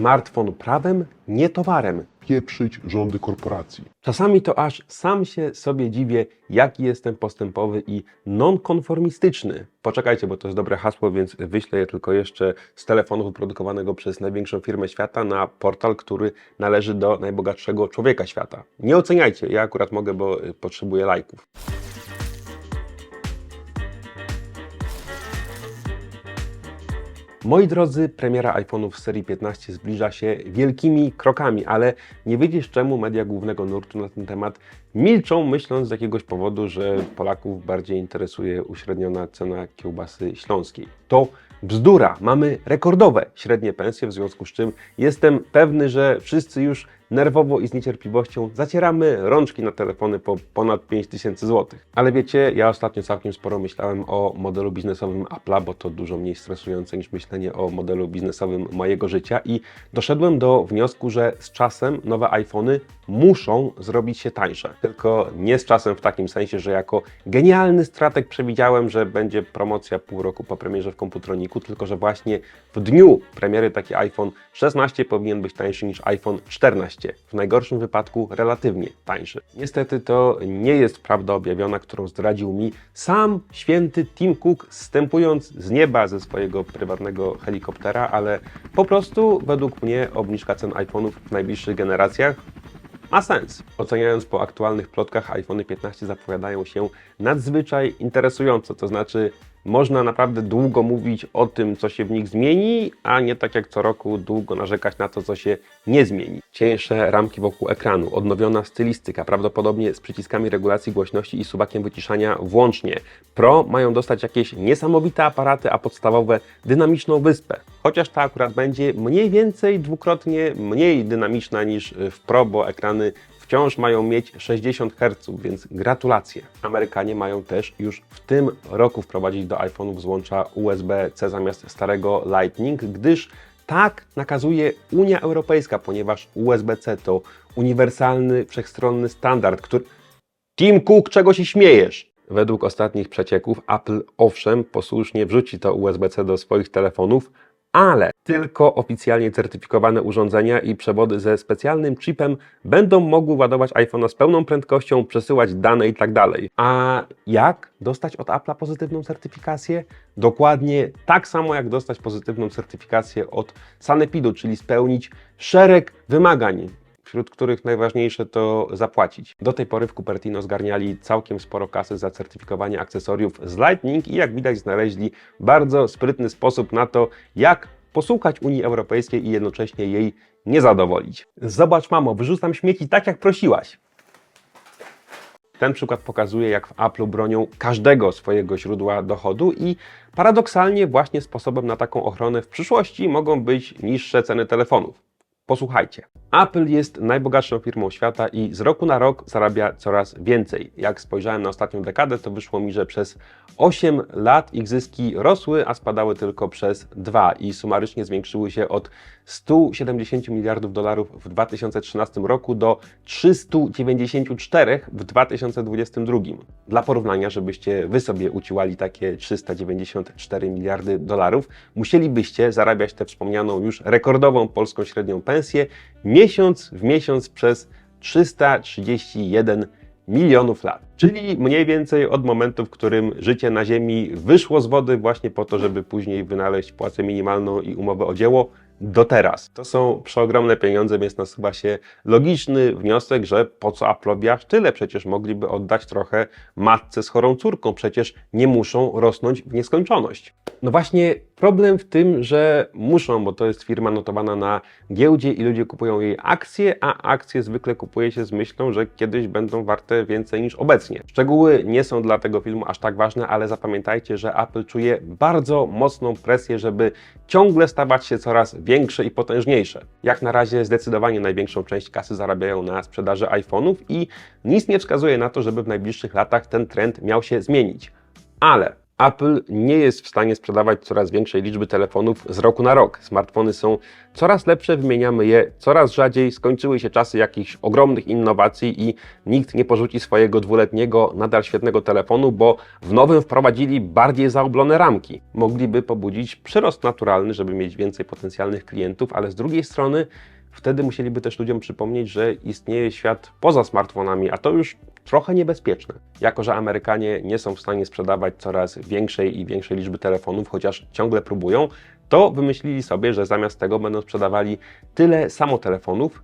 Smartfon prawem, nie towarem. Pieprzyć rządy korporacji. Czasami to aż sam się sobie dziwię, jaki jestem postępowy i nonkonformistyczny. Poczekajcie, bo to jest dobre hasło, więc wyślę je tylko jeszcze z telefonu wyprodukowanego przez największą firmę świata na portal, który należy do najbogatszego człowieka świata. Nie oceniajcie, ja akurat mogę, bo potrzebuję lajków. Moi drodzy, premiera iPhone'ów serii 15 zbliża się wielkimi krokami, ale nie wiedzieć czemu media głównego nurtu na ten temat milczą, myśląc z jakiegoś powodu, że Polaków bardziej interesuje uśredniona cena kiełbasy śląskiej. To bzdura. Mamy rekordowe średnie pensje, w związku z czym jestem pewny, że wszyscy już nerwowo i z niecierpliwością zacieramy rączki na telefony po ponad 5000 zł. Ale wiecie, ja ostatnio całkiem sporo myślałem o modelu biznesowym Apple'a, bo to dużo mniej stresujące niż myślenie o modelu biznesowym mojego życia i doszedłem do wniosku, że z czasem nowe iPhony muszą zrobić się tańsze. Tylko nie z czasem w takim sensie, że jako genialny strateg przewidziałem, że będzie promocja pół roku po premierze w komputroniku, tylko że właśnie w dniu premiery taki iPhone 16 powinien być tańszy niż iPhone 14. W najgorszym wypadku relatywnie tańszy. Niestety to nie jest prawda objawiona, którą zdradził mi sam święty Tim Cook, zstępując z nieba ze swojego prywatnego helikoptera, ale po prostu według mnie obniżka cen iPhone'ów w najbliższych generacjach ma sens. Oceniając po aktualnych plotkach, iPhone 15 zapowiadają się nadzwyczaj interesująco, to znaczy można naprawdę długo mówić o tym, co się w nich zmieni, a nie tak jak co roku długo narzekać na to, co się nie zmieni. Cieńsze ramki wokół ekranu, odnowiona stylistyka, prawdopodobnie z przyciskami regulacji głośności i suwakiem wyciszania włącznie. Pro mają dostać jakieś niesamowite aparaty, a podstawowe dynamiczną wyspę. Chociaż ta akurat będzie mniej więcej dwukrotnie mniej dynamiczna niż w Pro, bo ekrany wciąż mają mieć 60 Hz, więc gratulacje. Amerykanie mają też już w tym roku wprowadzić do iPhone'ów złącza USB-C zamiast starego Lightning, gdyż tak nakazuje Unia Europejska, ponieważ USB-C to uniwersalny, wszechstronny standard, który... Tim Cook, czego się śmiejesz? Według ostatnich przecieków Apple owszem posłusznie wrzuci to USB-C do swoich telefonów, ale tylko oficjalnie certyfikowane urządzenia i przewody ze specjalnym chipem będą mogły ładować iPhone'a z pełną prędkością, przesyłać dane i tak dalej. A jak dostać od Apple'a pozytywną certyfikację? Dokładnie tak samo jak dostać pozytywną certyfikację od Sanepidu, czyli spełnić szereg wymagań wśród których najważniejsze to zapłacić. Do tej pory w Cupertino zgarniali całkiem sporo kasy za certyfikowanie akcesoriów z Lightning i jak widać znaleźli bardzo sprytny sposób na to, jak posłuchać Unii Europejskiej i jednocześnie jej nie zadowolić. Zobacz mamo, wyrzucam śmieci tak jak prosiłaś. Ten przykład pokazuje, jak w Apple bronią każdego swojego źródła dochodu i paradoksalnie właśnie sposobem na taką ochronę w przyszłości mogą być niższe ceny telefonów. Posłuchajcie. Apple jest najbogatszą firmą świata i z roku na rok zarabia coraz więcej. Jak spojrzałem na ostatnią dekadę, to wyszło mi, że przez 8 lat ich zyski rosły, a spadały tylko przez 2 i sumarycznie zwiększyły się od 170 miliardów dolarów w 2013 roku do 394 w 2022. Dla porównania, żebyście wy sobie uciłali takie 394 miliardy dolarów, musielibyście zarabiać tę wspomnianą już rekordową polską średnią pensję miesiąc w miesiąc przez 331 milionów lat. Czyli mniej więcej od momentu, w którym życie na Ziemi wyszło z wody właśnie po to, żeby później wynaleźć płacę minimalną i umowę o dzieło, do teraz. To są przeogromne pieniądze, więc nasuwa się logiczny wniosek, że po co Apple'owi aż tyle? Przecież mogliby oddać trochę matce z chorą córką, przecież nie muszą rosnąć w nieskończoność. No właśnie problem w tym, że muszą, bo to jest firma notowana na giełdzie i ludzie kupują jej akcje, a akcje zwykle kupuje się z myślą, że kiedyś będą warte więcej niż obecnie. Szczegóły nie są dla tego filmu aż tak ważne, ale zapamiętajcie, że Apple czuje bardzo mocną presję, żeby ciągle stawać się coraz większe i potężniejsze. Jak na razie zdecydowanie największą część kasy zarabiają na sprzedaży iPhone'ów i nic nie wskazuje na to, żeby w najbliższych latach ten trend miał się zmienić. Ale Apple nie jest w stanie sprzedawać coraz większej liczby telefonów z roku na rok. Smartfony są coraz lepsze, wymieniamy je coraz rzadziej, skończyły się czasy jakichś ogromnych innowacji i nikt nie porzuci swojego dwuletniego, nadal świetnego telefonu, bo w nowym wprowadzili bardziej zaoblone ramki. Mogliby pobudzić przyrost naturalny, żeby mieć więcej potencjalnych klientów, ale z drugiej strony wtedy musieliby też ludziom przypomnieć, że istnieje świat poza smartfonami, a to już trochę niebezpieczne. Jako, że Amerykanie nie są w stanie sprzedawać coraz większej i większej liczby telefonów, chociaż ciągle próbują, to wymyślili sobie, że zamiast tego będą sprzedawali tyle samo telefonów,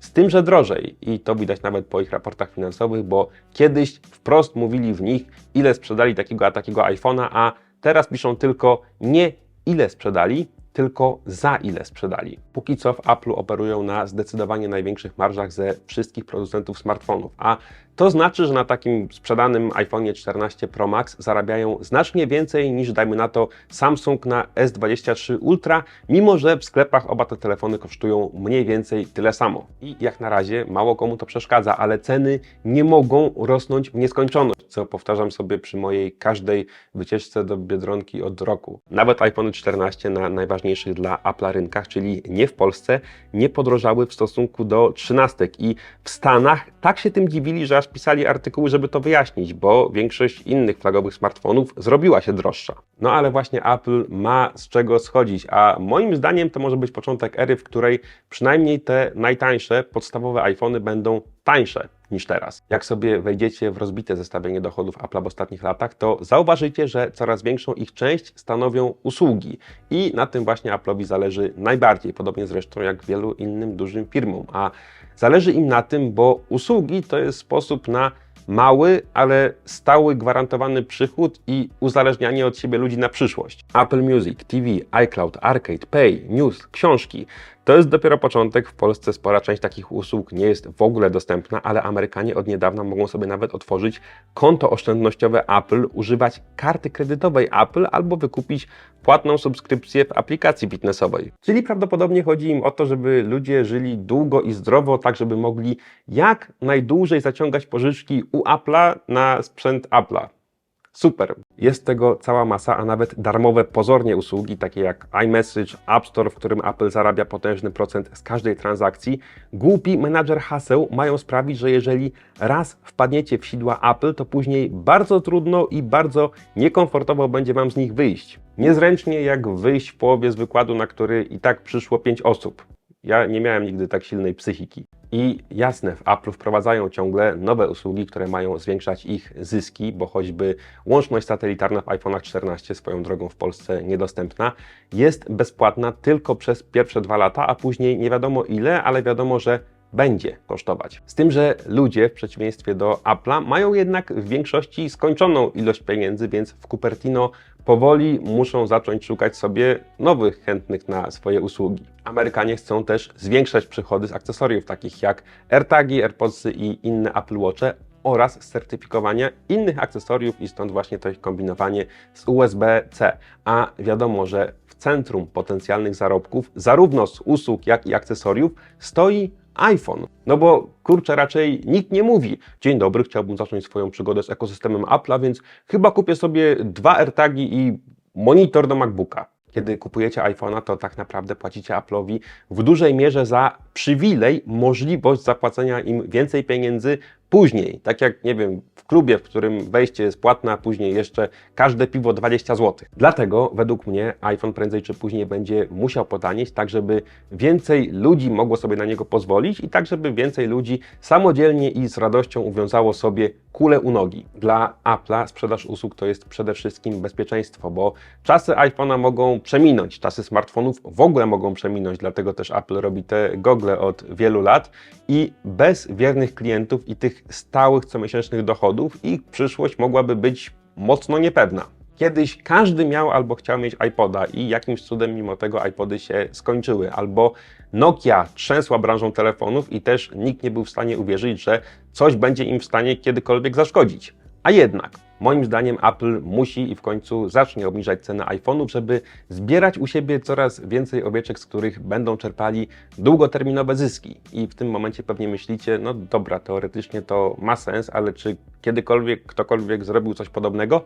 z tym, że drożej. I to widać nawet po ich raportach finansowych, bo kiedyś wprost mówili w nich, ile sprzedali takiego a takiego iPhone'a, a teraz piszą tylko nie ile sprzedali, tylko za ile sprzedali. Póki co w Apple operują na zdecydowanie największych marżach ze wszystkich producentów smartfonów, a to znaczy, że na takim sprzedanym iPhone 14 Pro Max zarabiają znacznie więcej niż dajmy na to Samsung na S23 Ultra, mimo że w sklepach oba te telefony kosztują mniej więcej tyle samo. I jak na razie mało komu to przeszkadza, ale ceny nie mogą rosnąć w nieskończoność, co powtarzam sobie przy mojej każdej wycieczce do Biedronki od roku. Nawet iPhone 14 na najważniejszych dla Apple'a rynkach, czyli nie w Polsce, nie podrożały w stosunku do 13 i w Stanach tak się tym dziwili, że aż pisali artykuły, żeby to wyjaśnić, bo większość innych flagowych smartfonów zrobiła się droższa. No ale właśnie Apple ma z czego schodzić, a moim zdaniem to może być początek ery, w której przynajmniej te najtańsze, podstawowe iPhony będą tańsze niż teraz. Jak sobie wejdziecie w rozbite zestawienie dochodów Apple'a w ostatnich latach, to zauważycie, że coraz większą ich część stanowią usługi i na tym właśnie Apple'owi zależy najbardziej, podobnie zresztą jak wielu innym dużym firmom, a zależy im na tym, bo usługi to jest sposób na mały, ale stały, gwarantowany przychód i uzależnianie od siebie ludzi na przyszłość. Apple Music, TV, iCloud, Arcade, Pay, News, książki. To jest dopiero początek. W Polsce spora część takich usług nie jest w ogóle dostępna, ale Amerykanie od niedawna mogą sobie nawet otworzyć konto oszczędnościowe Apple, używać karty kredytowej Apple albo wykupić płatną subskrypcję w aplikacji fitnessowej. Czyli prawdopodobnie chodzi im o to, żeby ludzie żyli długo i zdrowo, tak żeby mogli jak najdłużej zaciągać pożyczki u Apple'a na sprzęt Apple'a. Super. Jest tego cała masa, a nawet darmowe pozornie usługi, takie jak iMessage, App Store, w którym Apple zarabia potężny procent z każdej transakcji. Głupi menadżer haseł mają sprawić, że jeżeli raz wpadniecie w sidła Apple, to później bardzo trudno i bardzo niekomfortowo będzie Wam z nich wyjść. Niezręcznie jak wyjść w połowie z wykładu, na który i tak przyszło 5 osób. Ja nie miałem nigdy tak silnej psychiki. I jasne, w Apple wprowadzają ciągle nowe usługi, które mają zwiększać ich zyski, bo choćby łączność satelitarna w iPhone'ach 14, swoją drogą w Polsce niedostępna, jest bezpłatna tylko przez pierwsze dwa lata, a później nie wiadomo ile, ale wiadomo, że będzie kosztować. Z tym, że ludzie w przeciwieństwie do Apple'a mają jednak w większości skończoną ilość pieniędzy, więc w Cupertino powoli muszą zacząć szukać sobie nowych chętnych na swoje usługi. Amerykanie chcą też zwiększać przychody z akcesoriów takich jak AirTagi, AirPodsy i inne Apple Watche oraz certyfikowania innych akcesoriów i stąd właśnie to ich kombinowanie z USB-C. A wiadomo, że w centrum potencjalnych zarobków, zarówno z usług, jak i akcesoriów, stoi iPhone. No bo kurczę, raczej nikt nie mówi: Dzień dobry, chciałbym zacząć swoją przygodę z ekosystemem Apple'a, więc chyba kupię sobie dwa AirTagi i monitor do MacBooka. Kiedy kupujecie iPhone'a, to tak naprawdę płacicie Apple'owi w dużej mierze za przywilej, możliwość zapłacenia im więcej pieniędzy później. Tak jak, nie wiem, w klubie, w którym wejście jest płatne, a później jeszcze każde piwo 20 zł. Dlatego według mnie iPhone prędzej czy później będzie musiał potanieść, tak żeby więcej ludzi mogło sobie na niego pozwolić i tak żeby więcej ludzi samodzielnie i z radością uwiązało sobie kulę u nogi. Dla Apple'a sprzedaż usług to jest przede wszystkim bezpieczeństwo, bo czasy iPhone'a mogą przeminąć, czasy smartfonów w ogóle mogą przeminąć, dlatego też Apple robi te gogle od wielu lat i bez wiernych klientów i tych stałych comiesięcznych dochodów ich przyszłość mogłaby być mocno niepewna. Kiedyś każdy miał albo chciał mieć iPoda i jakimś cudem mimo tego iPody się skończyły, albo Nokia trzęsła branżą telefonów i też nikt nie był w stanie uwierzyć, że coś będzie im w stanie kiedykolwiek zaszkodzić. A jednak, moim zdaniem Apple musi i w końcu zacznie obniżać ceny iPhone'ów, żeby zbierać u siebie coraz więcej owieczek, z których będą czerpali długoterminowe zyski. I w tym momencie pewnie myślicie, no dobra, teoretycznie to ma sens, ale czy kiedykolwiek ktokolwiek zrobił coś podobnego?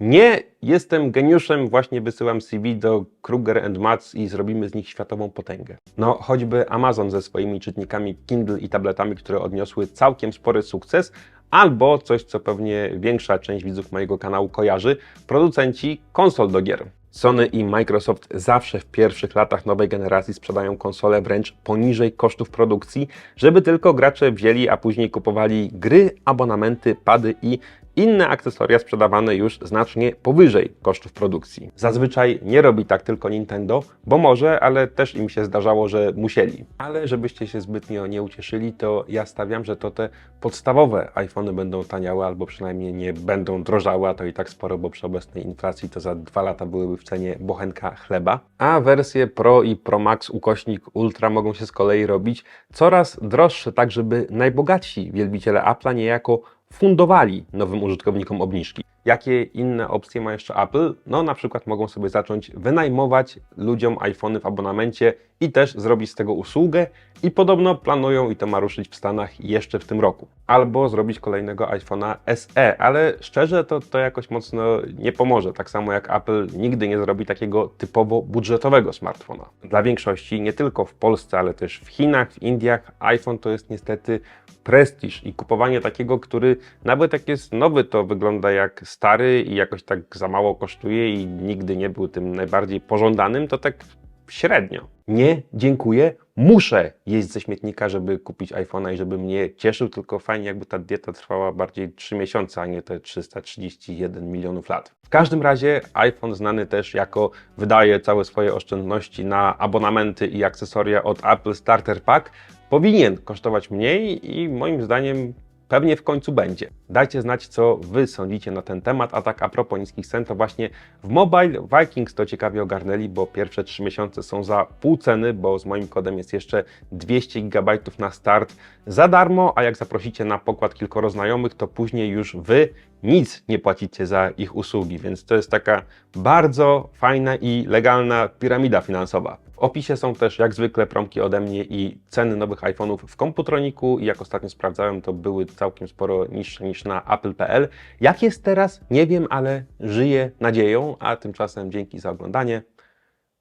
Nie jestem geniuszem, właśnie wysyłam CV do Kruger Matz i zrobimy z nich światową potęgę. No, choćby Amazon ze swoimi czytnikami Kindle i tabletami, które odniosły całkiem spory sukces, albo coś, co pewnie większa część widzów mojego kanału kojarzy, producenci konsol do gier. Sony i Microsoft zawsze w pierwszych latach nowej generacji sprzedają konsole wręcz poniżej kosztów produkcji, żeby tylko gracze wzięli, a później kupowali gry, abonamenty, pady i inne akcesoria sprzedawane już znacznie powyżej kosztów produkcji. Zazwyczaj nie robi tak tylko Nintendo, bo może, ale też im się zdarzało, że musieli. Ale żebyście się zbytnio nie ucieszyli, to ja stawiam, że to te podstawowe iPhony będą taniały, albo przynajmniej nie będą drożały, a to i tak sporo, bo przy obecnej inflacji to za dwa lata byłyby w cenie bochenka chleba. A wersje Pro i Pro Max ukośnik Ultra mogą się z kolei robić coraz droższe, tak żeby najbogatsi wielbiciele Apple'a niejako fundowali nowym użytkownikom obniżki. Jakie inne opcje ma jeszcze Apple? No na przykład mogą sobie zacząć wynajmować ludziom iPhony w abonamencie i też zrobić z tego usługę i podobno planują i to ma ruszyć w Stanach jeszcze w tym roku. Albo zrobić kolejnego iPhone'a SE, ale szczerze to, to jakoś mocno nie pomoże. Tak samo jak Apple nigdy nie zrobi takiego typowo budżetowego smartfona. Dla większości, nie tylko w Polsce, ale też w Chinach, w Indiach, iPhone to jest niestety prestiż i kupowanie takiego, który nawet jak jest nowy, to wygląda jak stary i jakoś tak za mało kosztuje i nigdy nie był tym najbardziej pożądanym, to tak średnio. Nie, dziękuję. Muszę jeść ze śmietnika, żeby kupić iPhone'a i żeby mnie cieszył, tylko fajnie jakby ta dieta trwała bardziej 3 miesiące, a nie te 331 milionów lat. W każdym razie iPhone znany też jako wydaje całe swoje oszczędności na abonamenty i akcesoria od Apple Starter Pack, powinien kosztować mniej i moim zdaniem pewnie w końcu będzie. Dajcie znać, co Wy sądzicie na ten temat, a tak a propos niskich cen, to właśnie w Mobile Vikings to ciekawie ogarnęli, bo pierwsze 3 miesiące są za pół ceny, bo z moim kodem jest jeszcze 200 GB na start za darmo, a jak zaprosicie na pokład kilkoro znajomych, to później już Wy nic nie płacicie za ich usługi, więc to jest taka bardzo fajna i legalna piramida finansowa. W opisie są też jak zwykle promki ode mnie i ceny nowych iPhone'ów w komputroniku i jak ostatnio sprawdzałem, to były całkiem sporo niższe niż na apple.pl. Jak jest teraz? Nie wiem, ale żyję nadzieją, a tymczasem dzięki za oglądanie.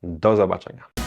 Do zobaczenia.